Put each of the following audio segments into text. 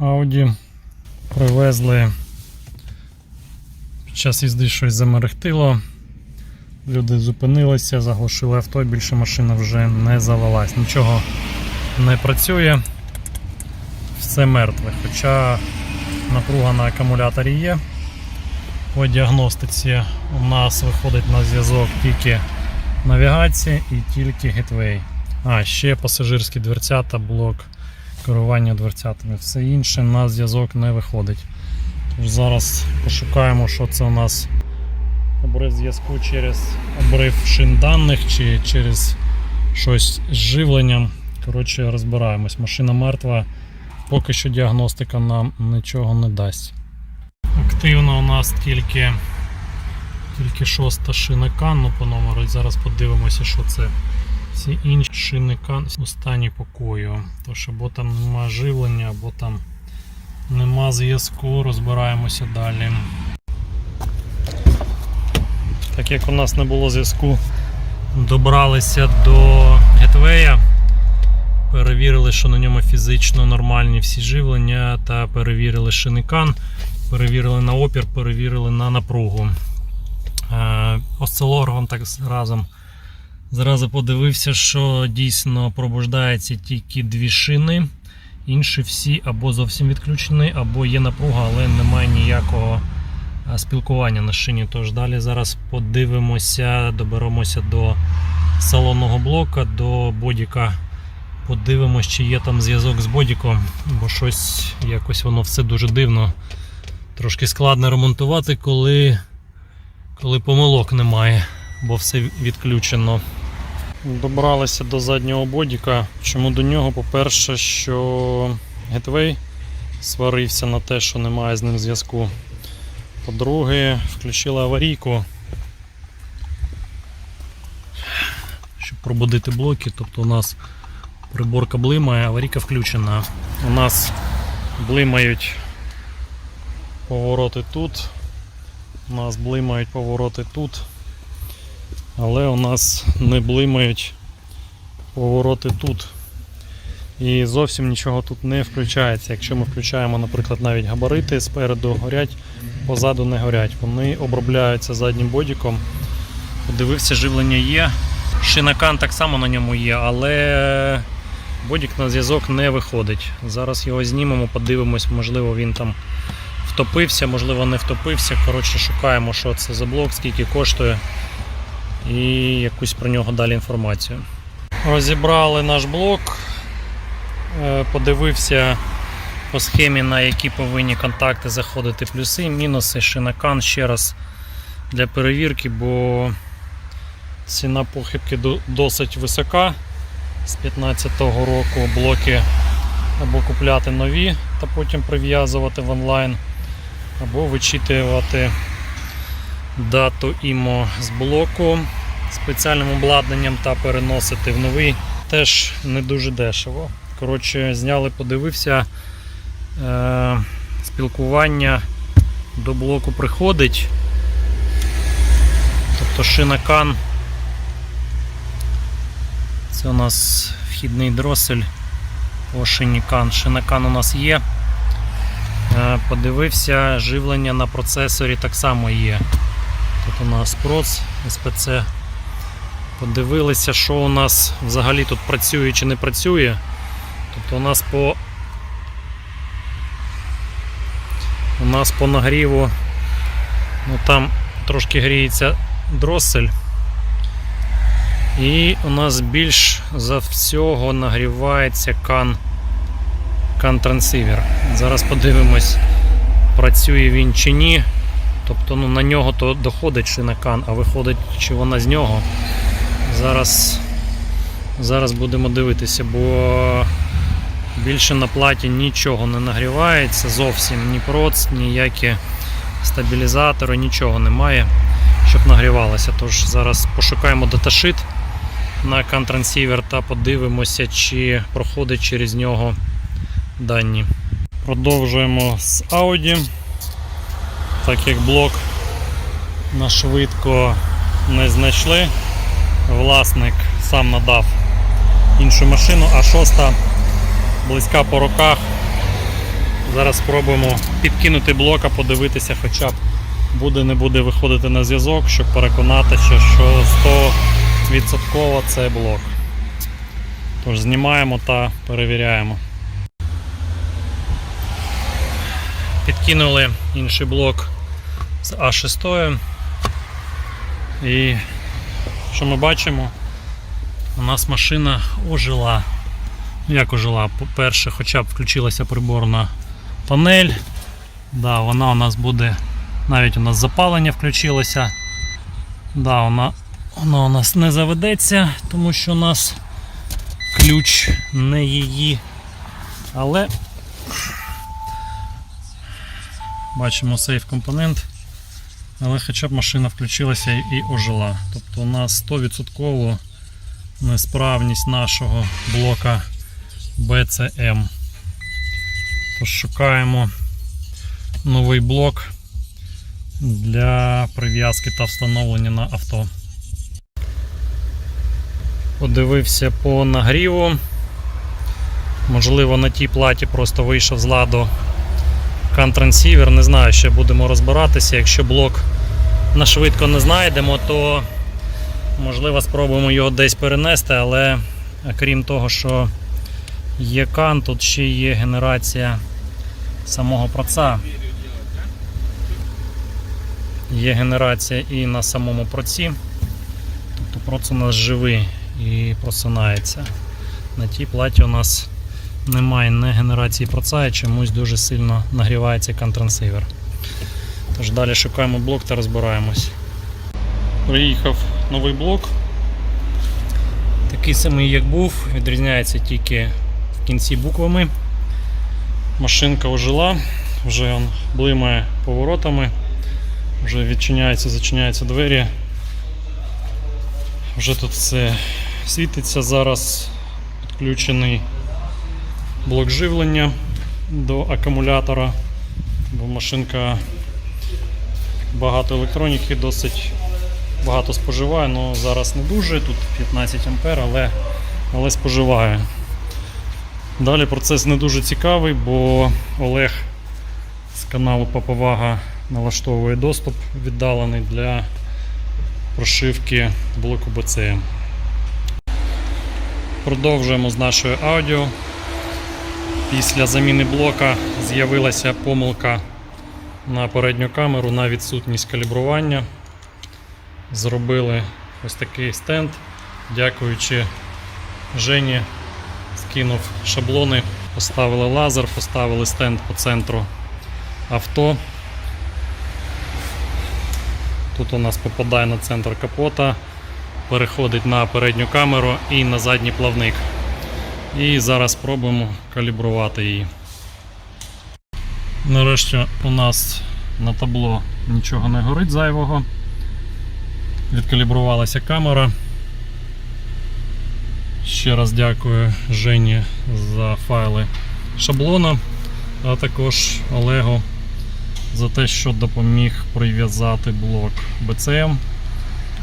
Audi привезли. Під час їзди щось замерехтило. Люди зупинилися, заглушили авто, більше машина вже не завелась. Нічого не працює, все мертве. Хоча напруга на акумуляторі є. По діагностиці у нас виходить на зв'язок тільки навігація і тільки гетвей. А, ще пасажирські дверцята, блок керування дверцятами. Все інше на зв'язок не виходить. Тож зараз пошукаємо, що це у нас обрив зв'язку через обрив шин даних чи через щось з живленням. Коротше, розбираємось. Машина мертва. Поки що діагностика нам нічого не дасть. Активно у нас тільки, тільки шоста шина кан, ну, по номеру. Зараз подивимося, що це. Всі інші шини кан у стані покою. Тож або там нема живлення, або там нема зв'язку, розбираємося далі. Так як у нас не було зв'язку, добралися до гетвея, перевірили, що на ньому фізично нормальні всі живлення, та перевірили шиникан, перевірили на опір, перевірили на напругу. Е, Осцилографом так разом. Зразу подивився, що дійсно пробуждаються тільки дві шини. Інші всі або зовсім відключені, або є напруга, але немає ніякого спілкування на шині. Тож далі зараз подивимося, доберемося до салонного блока, до бодіка. Подивимось, чи є там зв'язок з бодіком, бо щось якось воно все дуже дивно. Трошки складно ремонтувати, коли, коли помилок немає, бо все відключено. Добралися до заднього бодіка. Чому до нього? По-перше, що Гетвей сварився на те, що немає з ним зв'язку. По-друге, включили аварійку, щоб пробудити блоки. Тобто у нас приборка блимає, аварійка включена. У нас блимають повороти тут. У нас блимають повороти тут. Але у нас не блимають повороти тут. І зовсім нічого тут не включається. Якщо ми включаємо, наприклад, навіть габарити спереду горять, позаду не горять. Вони обробляються заднім бодіком. Подивився, живлення є. Шинакан так само на ньому є, але бодік на зв'язок не виходить. Зараз його знімемо, подивимось, можливо, він там втопився, можливо, не втопився. Коротше, шукаємо, що це за блок, скільки коштує і якусь про нього далі інформацію. Розібрали наш блок, е, подивився по схемі, на які повинні контакти заходити плюси, мінуси, шинакан ще раз для перевірки, бо ціна похибки досить висока. З 2015 року блоки або купляти нові та потім прив'язувати в онлайн, або вичитувати дату ІМО з блоку спеціальним обладнанням та переносити в новий теж не дуже дешево. Коротше, зняли, подивився. Е, спілкування до блоку приходить. Тобто шинакан. Це у нас вхідний дросель по шині кан. Шинакан у нас є. Е, Подивився, живлення на процесорі так само є. Тут у нас проц СПЦ. Подивилися, що у нас взагалі тут працює чи не працює. Тобто у нас по у нас по нагріву ну там трошки гріється дросель. І у нас більш за всього нагрівається кан, кан трансивер. Зараз подивимось, працює він чи ні. Тобто ну, на нього то доходить шинакан, а виходить, чи вона з нього. Зараз, зараз будемо дивитися, бо більше на платі нічого не нагрівається, зовсім ні проц, ніякі стабілізатори, нічого немає, щоб нагрівалося. Тож зараз пошукаємо даташит на CAN та подивимося, чи проходить через нього дані. Продовжуємо з Audi так як блок на швидко не знайшли. Власник сам надав іншу машину, а шоста близька по руках. Зараз спробуємо підкинути блока, подивитися, хоча б буде не буде виходити на зв'язок, щоб переконатися, що 100% це блок. Тож знімаємо та перевіряємо. Підкинули інший блок з А6. І що ми бачимо? У нас машина ожила. Ну, Як ожила? По-перше, хоча б включилася приборна панель. Да, вона у нас буде. Навіть у нас запалення включилося. Да, вона, вона у нас не заведеться, тому що у нас ключ не її. Але бачимо сейф компонент. Але хоча б машина включилася і ожила. Тобто у нас 100% несправність нашого блока BCM. Тож шукаємо новий блок для прив'язки та встановлення на авто. Подивився по нагріву. Можливо, на тій платі просто вийшов з ладу кантрансівер. Не знаю, ще будемо розбиратися. Якщо блок на швидко не знайдемо, то можливо спробуємо його десь перенести, але крім того, що є кан, тут ще є генерація самого проца. Є генерація і на самому проці. Тобто проц у нас живий і просинається. На тій платі у нас немає не генерації проца чомусь дуже сильно нагрівається кантрансивер. Тож далі шукаємо блок та розбираємось. Приїхав новий блок. Такий самий, як був, відрізняється тільки в кінці буквами. Машинка ожила, вже он блимає поворотами, вже відчиняються, зачиняються двері. Вже тут все світиться. Зараз підключений блок живлення до акумулятора, бо машинка багато електроніки, досить багато споживає, але зараз не дуже, тут 15 А, але, але споживає. Далі процес не дуже цікавий, бо Олег з каналу Паповага налаштовує доступ віддалений для прошивки блоку BCM. Продовжуємо з нашою аудіо. Після заміни блока з'явилася помилка на передню камеру на відсутність калібрування. Зробили ось такий стенд. Дякуючи Жені, скинув шаблони, поставили лазер, поставили стенд по центру авто. Тут у нас попадає на центр капота, переходить на передню камеру і на задній плавник. І зараз спробуємо калібрувати її. Нарешті у нас на табло нічого не горить зайвого. Відкалібрувалася камера. Ще раз дякую Жені за файли шаблона, а також Олегу за те, що допоміг прив'язати блок BCM.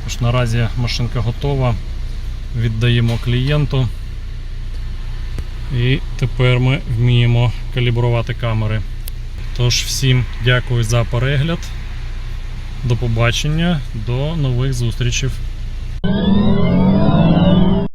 Тож наразі машинка готова. Віддаємо клієнту. І тепер ми вміємо калібрувати камери. Тож всім дякую за перегляд. До побачення, до нових зустрічей.